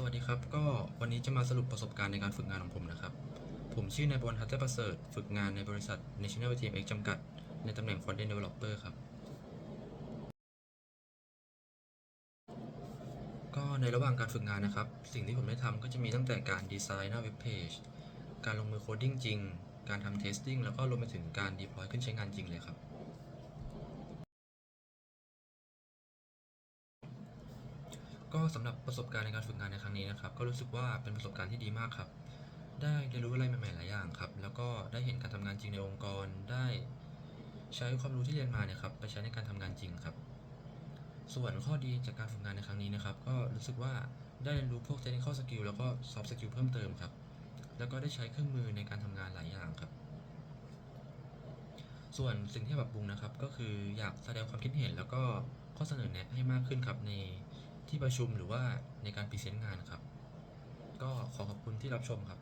สวัสดีครับ ก็วันนี้จะมาสรุปประสบการณ์ในการฝึกงานของผมนะครับ ผมชื่อนายบอลทัตเตอร์ประเสริฐ ฝึกงานในบริษัท National TMX จำกัด ในตำแหน่ง Front End Developer ครับ ก็ในระหว่างการฝึกงานนะครับ สิ่งที่ผมได้ทำก็จะมีตั้งแต่การดีไซน์หน้าเว็บเพจ การลงมือโคดดิ้งจริง การทำเทสติ้งแล้วก็รวมไปถึงการ deploy ขึ้นใช้งานจริงเลยครับ ก็สำหรับประสบการณ์ในการฝึกงานในครั้งนี้นะครับ ก็รู้สึกว่าเป็นประสบการณ์ที่ดีมากครับ ได้เรียนรู้อะไรใหม่ๆหลายอย่างครับ แล้วก็ได้เห็นการทำงานจริงในองค์กร ได้ใช้ความรู้ที่เรียนมาเนี่ยครับไปใช้ในการทำงานจริงครับ ส่วนข้อดีจากการฝึกงานในครั้งนี้นะครับ ก็รู้สึกว่าได้เรียนรู้พวก technical skill แล้วก็ soft skill เพิ่มเติมครับ แล้วก็ได้ใช้เครื่องมือในการทำงานหลายอย่างครับ ส่วนสิ่งที่ปรับปรุงนะครับ ก็คืออยากแสดงความคิดเห็นแล้วก็ข้อเสนอแนะให้มากขึ้นครับใน ที่ประชุมหรือว่าในการพรีเซนต์งานครับ ก็ขอขอบคุณที่รับชมครับ